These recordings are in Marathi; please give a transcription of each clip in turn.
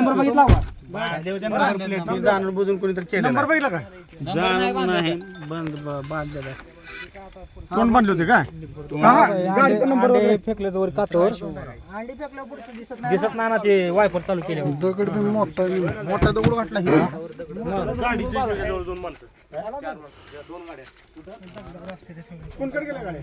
नंबर बघितला प्लेट जाणून बुजून कोणीतरी केलं नंबर बघितला का? जाणून नाही बंद ब- बांधलेलं आहे. कोण बांधले होते काय गाडीचा नंबर वगैरे फेकले वर काचवर दिसत नाही ना. ते वायफर चालू केले. दगड मोठा मोठा दगड घातला ही? कोणकडे गेल्या गाड्या?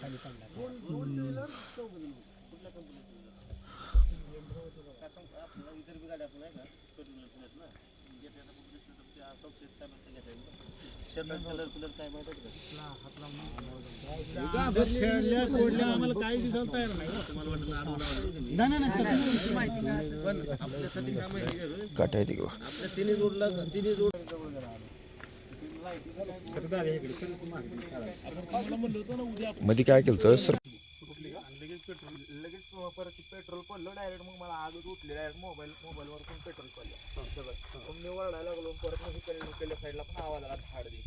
खाली पडला आम्हाला काही दिसायला तयार नाही आपल्या तिन्ही रोडला तिन्ही रोड मध्ये काय केलं सर? लगेच परत पेट्रोल पडलं डायरेक्ट मग मला आजच उठली डायरेक्ट मोबाईल मोबाईलवर पण पेट्रोल पडलं मग मी वरडायला लागलो परत मग इकडे इकडल्या साईडला पण आवाज आला झाड दे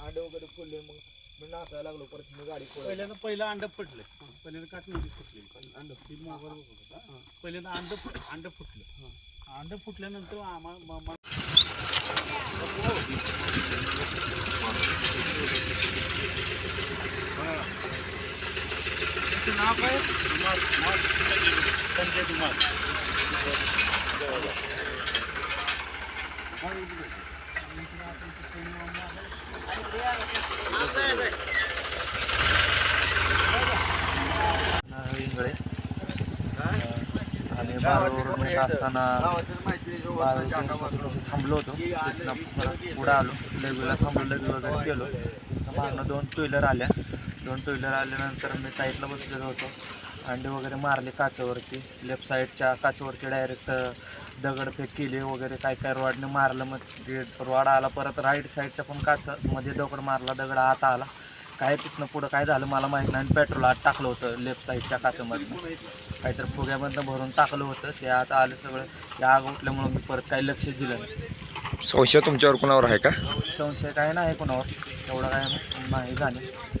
आंडे वगैरे फुलले मग मी नाचायला लागलो परत मी गाडी पहिल्यांदा पहिलं अंड फुटलं. पहिल्यांदा काच नदी फुटली अंड ती मोबाईल बघत होता पहिल्यांदा अंड अंड फुटलं. अंड फुटल्यानंतर आम्हाला नाव काय? संजय कुमार. आणि असताना थांबलो होतो. पुढं आलो. लेगूला थांबलो लेगू वगैरे गेलो. मागनं दोन टू व्हीलर आल्या. दोन टू व्हीलर आल्यानंतर मी साईडला बसलेलो होतो. अंडे वगैरे मारले काचावरती. लेफ्ट साईडच्या काचावरती डायरेक्ट दगडफेक केली वगैरे काय काय रॉडने मारलं. मग रॉड आला परत राईट साईडच्या पण काच मध्ये दगड मारला दगड आत आला. काय तिथनं पुढं काय झालं मला माहीत नाही. आणि पेट्रोल आत टाकलं होतं लेफ्ट साईडच्या काचामधनं. काहीतरी फुग्यामधनं भरून टाकलं होतं. ते आता आलं सगळं. ते आग उठल्यामुळं मी परत काही लक्ष दिलं नाही. संशय तुमच्यावर कोणावर आहे का? संशय काय नाही कोणावर. तेवढं काय नाही. झालं